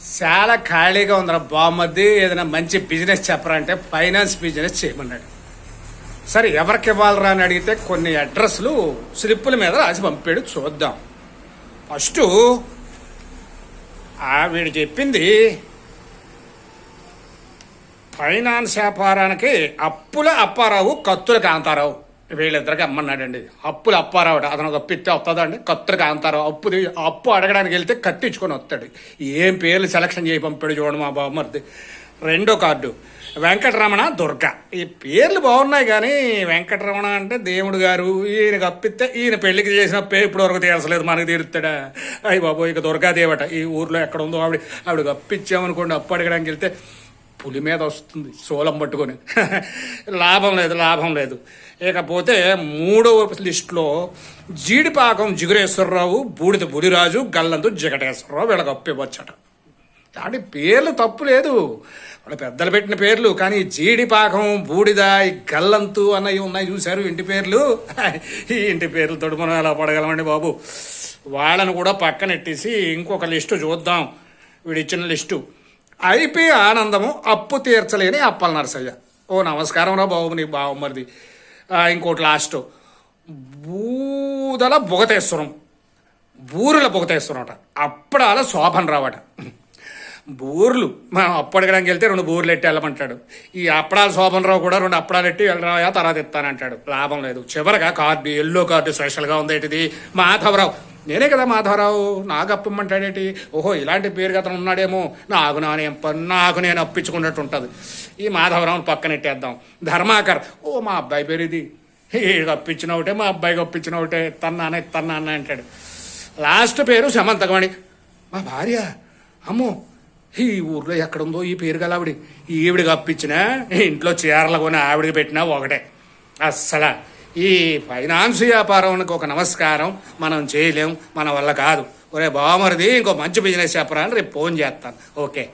చాలా ఖాళీగా ఉందిరా బామ్మద్ది ఏదైనా మంచి బిజినెస్ చెప్పరా అంటే ఫైనాన్స్ బిజినెస్ చేయమన్నాడు. సరే ఎవరికి ఇవ్వాలరా అని అడిగితే కొన్ని అడ్రస్లు స్లిప్పుల మీద రాసి పంపాడు చూద్దాం. ఫస్ట్ ఆ వీడు చెప్పింది ఫైనాన్స్ వ్యాపారానికి అప్పుల అప్పారావు కత్తుల కాంతారావు వీళ్ళిద్దరికి అమ్మన్నాడండి. అప్పులు అప్పారావట అతను తప్పిస్తే వస్తుందండి కత్తులకు అంతారు అప్పు అప్పు అడగడానికి వెళ్తే కట్టించుకొని వస్తాడు. ఏం పేర్లు సెలక్షన్ చేయి పంపాడు చూడండి మా బామ్మర్ది రెండో కార్డు. వెంకటరమణ దుర్గ. ఈ పేర్లు బాగున్నాయి కానీ వెంకటరమణ అంటే దేవుడు గారు. ఈయన కప్పిస్తే ఈయన పెళ్ళికి చేసిన పే ఇప్పుడు వరకు తీర్చలేదు మనకి తీరుతాడా అయ్యి బాబు ఇక దుర్గాదేవట. ఈ ఊర్లో ఎక్కడ ఉందో ఆవిడ ఆవిడ కప్పించామనుకోండి అప్పు అడగడానికి వెళ్తే పులి మీద వస్తుంది సోలం పట్టుకొని. లాభం లేదు లాభం లేదు. ఇకపోతే మూడవ లిస్టులో జీడిపాకం జిగురేశ్వరరావు బూడిద బులిరాజు గల్లంతు జగటేశ్వరరావు వీళ్ళకి అప్పివచ్చట దాని పేర్లు తప్పు లేదు. వాళ్ళ పెద్దలు పెట్టిన పేర్లు కానీ జీడిపాకం బూడిద గల్లంతు అన్నవి ఉన్నాయి చూశారు ఇంటి పేర్లు. ఈ ఇంటి పేర్లతో మనం ఎలా పడగలమండి బాబు? వాళ్ళను కూడా పక్కనెట్టేసి ఇంకొక లిస్టు చూద్దాం. వీడిచ్చిన లిస్టు. అయిపోయి ఆనందము అప్పు తీర్చలేని అప్పల నరసయ్య ఓ నమస్కారం రా బాబు నీ బావమ్మరిది ఇంకోటి లాస్ట్. బూదల బుగతేశ్వరం. బూరుల బుగతేశ్వరం అప్పడాల శోభన్ రావట. బూర్లు. మనం అప్పడగడానికి వెళ్తే రెండు బూర్లు ఎట్టి వెళ్ళమంటాడు. ఈ అప్పడాల శోభన్ రావు కూడా రెండు అప్పడాలు ఎట్టి వెళ్ళరాయా తర్వాత ఇస్తానంటాడు. లాభం లేదు. చివరగా కార్డు ఎల్లో కార్డు స్పెషల్గా ఉంది ఏంటిది? మాధవరావు. నేనే కదా మాధవరావు నాకు అప్పమంటాడేటి ఓహో ఇలాంటి పేరు అతను ఉన్నాడేమో. నాకు నానే పని నాకు నేను అప్పించుకున్నట్టు ఉంటుంది ఈ మాధవరావుని పక్కనెట్టేద్దాం. ధర్మాకర్ ఓ మా అబ్బాయి పేరు ఇది వీడికి అప్పించిన ఒకటే మా అబ్బాయికి అప్పించిన ఒకటే తన్నానే తన్నాన్న అంటాడు. లాస్ట్ పేరు సమంతకమణి. మా భార్య అమ్మో ఈ ఊర్లో ఎక్కడుందో ఈ పేరు గల ఆవిడ. ఈవిడికి అప్పించినా ఇంట్లో చీరలు కొని ఆవిడికి పెట్టినా ఒకటే. అస్సలా. ఈ ఫైనాన్స్ వ్యాపారానికి ఒక నమస్కారం మనం చేయలేం మన వల్ల కాదు. ఒరే బామరిది ఇంకో మంచి బిజినెస్ చెప్పరా అని రేపు ఫోన్ చేస్తాను. ఓకే.